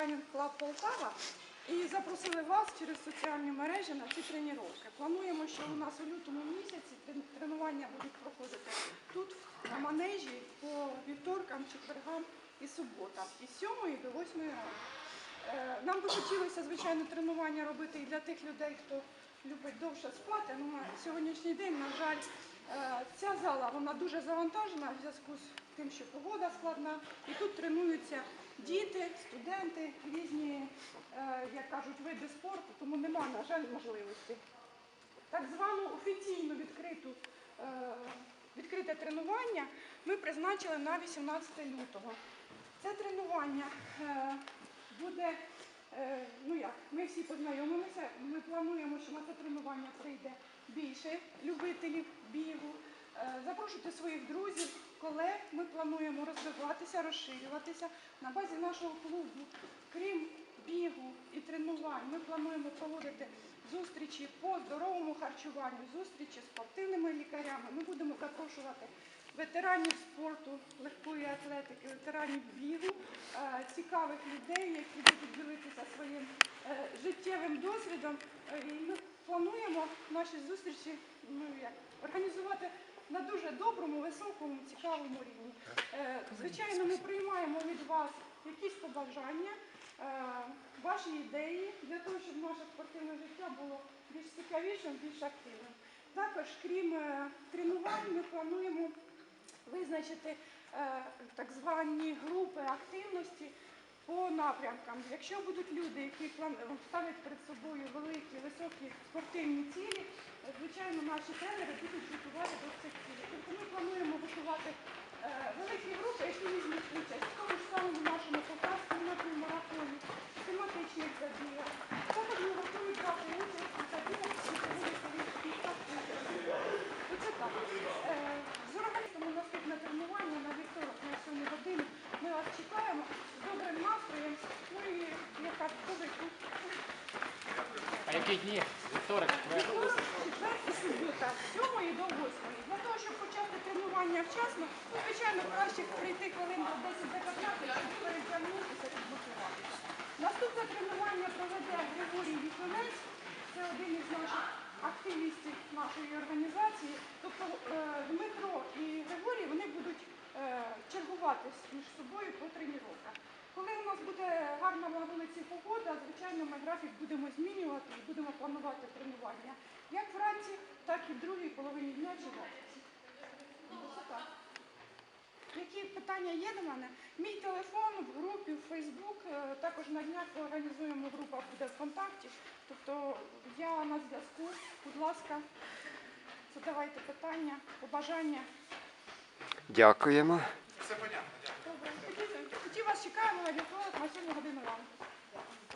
Running Club Полтава і запросили вас через соціальні мережі на ці тренування. Плануємо, що у нас у лютому місяці тренування будуть проходити тут, на манежі, по вівторкам, четвергам і суботам, із 7 до 8 ранку. Е, Нам би хотілося, звичайно, тренування робити і для тих людей, хто любить довше спати. Ну, на сьогоднішній день, на жаль, е, ця зала вона дуже завантажена в зв'язку з тим, що погода складна. І тут тренуються діти, студенти, різні, е, як кажуть, види спорту, тому нема, на жаль, можливості. Так звану офіційну відкриту, е, відкрите тренування ми призначили на 18 лютого. Це тренування буде, ну як, ми всі познайомилися, ми плануємо, що на це тренування прийде більше любителів бігу. Е, Запрошуйте своїх друзів, колег. Ми плануємо розвиватися, розширюватися. На базі нашого клубу, крім бігу і тренувань, ми плануємо проводити зустрічі по здоровому харчуванню, зустрічі з спортивними лікарями. Ми будемо запрошувати ветеранів спорту, легкої атлетики, ветеранів бігу, е, цікавих людей, які будуть ділитися своїм е, життєвим досвідом. Е, І ми плануємо наші зустрічі ну, як, організувати на дуже доброму, високому, цікавому рівні. Звичайно, ми приймаємо від вас якісь побажання, ваші ідеї для того, щоб наше спортивне життя було більш цікавішим, більш активним. Також, крім тренувань, ми плануємо визначити е, так звані групи активності по напрямкам. Якщо будуть люди, які ставлять перед собою великі, високі спортивні цілі, е, звичайно, наші тренери будуть готувати до цих цілей. Тобто ми плануємо готувати е, великі групи, які візьмуть участь в тому ж самому нашому полтавському напівмарафоні, тематичних забігах. Також ми готують брати участь у забігах, які проводяться в інших містах України. Оце так. Е, З урахунком наступне тренування на вівторок на 7 годину. Ми вас чекаємо з добрим настроєм. Ну і яка дуже тут. А які дні? Вівторок, і 7 до 8. Для того, щоб почати тренування вчасно, ну, звичайно, краще прийти хвилин до 10 до 15, щоб перетягнутися, підготуватися. Наступне тренування проведе Григорій Віконець. Це один із наших активістів нашої організації. Тобто е, Дмитро і Григорій вони будуть е, чергуватись між собою по тренуваннях. Коли у нас буде гарна на вулиці погода, ми графік будемо змінювати і будемо планувати тренування як вранці, так і в другій половині дня чи. Які питання є до мене? Мій телефон в групі, в Фейсбук, е, також на днях організуємо група буде ВКонтакті. Тобто я на зв'язку, будь ласка, задавайте питання, побажання. Дякуємо. Все понятно, дякую. Добре, тоді вас чекаємо на вівторок на сьогодні годину ранку.